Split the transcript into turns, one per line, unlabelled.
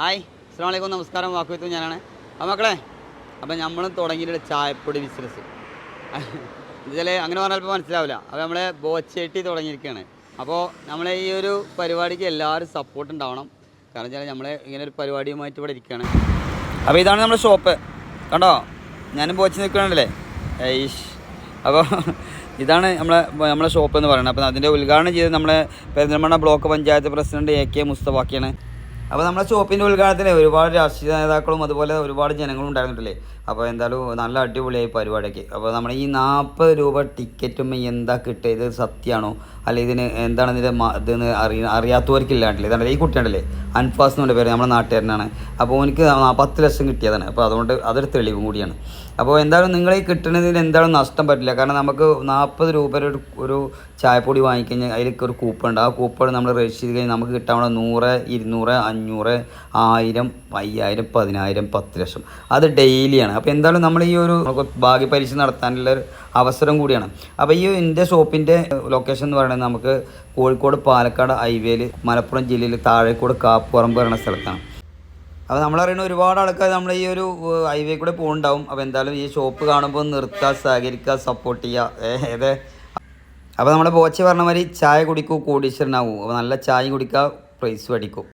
Hi അസ്സാമലൈക്കും നമസ്കാരം. വാക്കുവിത്തു ഞാനാണ്. അപ്പോൾ മക്കളെ അപ്പോൾ നമ്മൾ തുടങ്ങിയിട്ട് ചായപ്പൊടി ബിസിനസ് ഇതിൽ അങ്ങനെ പറഞ്ഞാൽ ഇപ്പോൾ മനസ്സിലാവില്ല. അപ്പോൾ നമ്മളെ ബോച്ചേട്ടി തുടങ്ങിയിരിക്കുകയാണ് അപ്പോൾ നമ്മളെ ഈ ഒരു പരിപാടിക്ക് എല്ലാവരും സപ്പോർട്ട് ഉണ്ടാവണം. കാരണം വെച്ചാൽ നമ്മൾ ഇങ്ങനെ ഒരു പരിപാടിയുമായിട്ട് ഇവിടെ ഇരിക്കുകയാണ് അപ്പോൾ ഇതാണ് നമ്മുടെ ഷോപ്പ് കണ്ടോ? ഞാനും ബോച്ച് നിൽക്കണല്ലേ? ഐഷ് അപ്പോൾ ഇതാണ് നമ്മളെ നമ്മളെ ഷോപ്പ് എന്ന് പറയുന്നത്. അപ്പോൾ അതിന്റെ ഉദ്ഘാടനം ചെയ്ത് നമ്മളെ Perinthalmanna block panchayat president A K മുസ്തഫാക്കിയാണ് അപ്പോൾ നമ്മുടെ ഷോപ്പിന്റെ ഉദ്ഘാടനത്തിന് ഒരുപാട് രാഷ്ട്രീയ നേതാക്കളും അതുപോലെ ഒരുപാട് ജനങ്ങളും ഉണ്ടായിരുന്നിട്ടില്ലേ? അപ്പോൾ എന്തായാലും നല്ല അടിപൊളിയായി പരിപാടിയൊക്കെ. അപ്പോൾ നമ്മുടെ ഈ നാൽപ്പത് രൂപ ടിക്കറ്റും എന്താ കിട്ടുക ഇത് സത്യമാണോ അല്ല ഇതിന് എന്താണ് ഇതിന്റെ ഇതെന്ന് അറിയ അറിയാത്തവർക്കില്ലാണ്ടില്ലേ ഇതാണ് ഈ കുട്ടിയാണല്ലേ അൻഫാസ് എന്നുള്ള പേര് നമ്മുടെ നാട്ടുകാരനാണ്. അപ്പോൾ എനിക്ക് പത്ത് ലക്ഷം കിട്ടിയതാണ്. അപ്പോൾ അതുകൊണ്ട് അതൊരു തെളിവും കൂടിയാണ്. അപ്പോൾ എന്തായാലും നിങ്ങൾ ഈ കിട്ടുന്നതിന് എന്തായാലും നഷ്ടം പറ്റില്ല. കാരണം നമുക്ക് നാൽപ്പത് രൂപ ഒരു ഒരു ചായപ്പൊടി വാങ്ങിക്കഴിഞ്ഞാൽ അതിലേക്ക് ഒരു കൂപ്പൺ ഉണ്ട്. ആ കൂപ്പൺ നമ്മൾ രജിസ്റ്റർ ചെയ്ത് കഴിഞ്ഞാൽ നമുക്ക് കിട്ടാവുന്ന നൂറ് ഇരുന്നൂറ് അഞ്ഞൂറ് ആയിരം അയ്യായിരം പതിനായിരം പത്ത് ലക്ഷം. അത് ഡെയിലിയാണ്. അപ്പോൾ എന്തായാലും നമ്മൾ ഈ ഒരു ഭാഗ്യ പരീക്ഷ നടത്താനുള്ള ഒരു അവസരം കൂടിയാണ്. അപ്പോൾ ഈ എന്റെ ഷോപ്പിന്റെ ലൊക്കേഷൻ എന്ന് പറയുന്നത് നമുക്ക് കോഴിക്കോട് പാലക്കാട് ഹൈവേയിൽ മലപ്പുറം ജില്ലയിൽ താഴേക്കോട് കാപ്പുറം പറയുന്ന സ്ഥലത്താണ്. അപ്പോൾ നമ്മളറിയുന്ന ഒരുപാട് ആൾക്കാർ നമ്മൾ ഈ ഒരു ഹൈവേ കൂടെ പോകുന്നുണ്ടാവും അപ്പോൾ എന്തായാലും ഈ ഷോപ്പ് കാണുമ്പോൾ നിർത്തുക സഹകരിക്കുക സപ്പോർട്ട് ചെയ്യുക ഏത്? അപ്പോൾ നമ്മുടെ പോച്ച പറഞ്ഞ മാതിരി ചായ കുടിക്കൂ കോടീശ്വരനാവൂ. അപ്പോൾ നല്ല ചായ കുടിക്കുക പ്രൈസ് അടിക്കും.